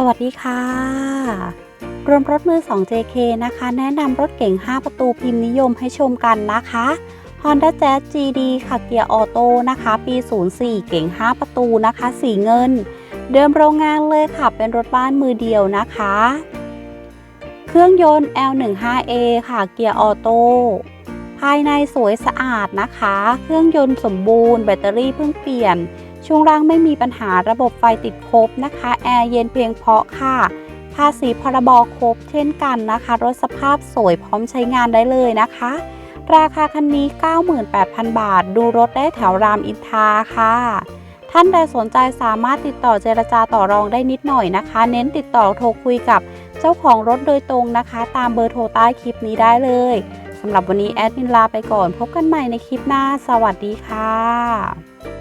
สวัสดีค่ะรวมรถมือ 2 JK นะคะ แนะนำรถเก๋ง 5 ประตูพิมพ์นิยมให้ชมกันนะคะ Honda Jazz GD ค่ะเกียร์ออโต้นะคะ ปี 04 เก๋ง 5 ประตูนะคะ สีเงิน เดิมโรงงานเลยค่ะ เป็นรถบ้านมือเดียวนะคะ เครื่องยนต์ L15A ค่ะ เกียร์ออโต้ ภายในสวยสะอาดนะคะ เครื่องยนต์สมบูรณ์ แบตเตอรี่เพิ่งเปลี่ยน ช่วงล่างไม่มีปัญหาระบบไฟติดครบนะคะ แอร์เย็นเพียงเพราะค่ะ ภาษีพรบครบเช่นกันนะคะ รถสภาพสวยพร้อมใช้งานได้เลยนะคะ ราคาคันนี้ 98,000 บาท ดูรถได้แถวรามอินทราค่ะ ท่านใดสนใจสามารถติดต่อเจรจาต่อรองได้นิดหน่อยนะคะ เน้นติดต่อโทรคุยกับเจ้าของรถโดยตรงนะคะ ตามเบอร์โทรใต้คลิปนี้ได้เลยสำหรับวันนี้แอดมินลาไปก่อน พบกันใหม่ในคลิปหน้า สวัสดีค่ะ